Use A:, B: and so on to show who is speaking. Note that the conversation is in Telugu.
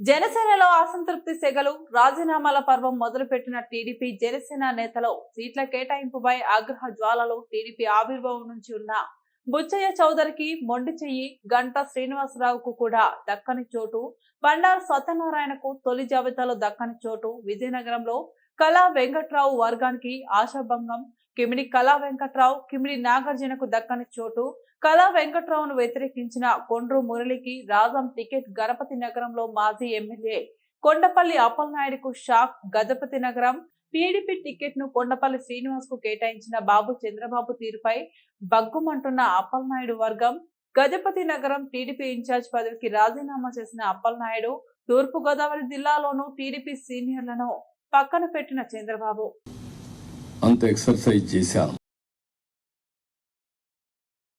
A: జనసేనలో అసంతృప్తి సెగలు రాజీనామాల పర్వం మొదలుపెట్టిన టీడీపీ జనసేన నేతలో సీట్ల కేటాయింపుపై ఆగ్రహ జ్వాలలో టీడీపీ ఆవిర్భావం నుంచి ఉన్న బుచ్చయ్య చౌదరికి మొండి చెయ్యి గంట శ్రీనివాసరావుకు కూడా దక్కని చోటు బండారు సత్యనారాయణకు తొలి జాబితాలో దక్కని చోటు విజయనగరంలో కళా వెంకట్రావు వర్గానికి ఆశాభంగం కిమిడి కళా వెంకట్రావు కిమిడి నాగార్జునకు దక్కని చోటు. కళా వెంకట్రావును వ్యతిరేకించిన కొండ్రు మురళికి రాజం టికెట్ గణపతి నగరంలో మాజీ ఎమ్మెల్యే కొండపల్లి అప్పలనాయుడుకు షాక్ గజపతి నగరం. టీడీపీ టికెట్ను కొండపల్లి శ్రీనివాస్కు కేటాయించిన బాబు చంద్రబాబు తీరుపై బగ్గుమంటున్న అప్పలనాయుడు వర్గం. గజపతి నగరం టీడీపీ ఇన్ఛార్జ్ పదవికి రాజీనామా చేసిన అప్పలనాయుడు తూర్పు గోదావరి జిల్లాలోనూ టీడీపీ సీనియర్లను పక్కన పెట్టిన చంద్రబాబు.
B: అంత ఎక్సర్సైజ్ చేశాను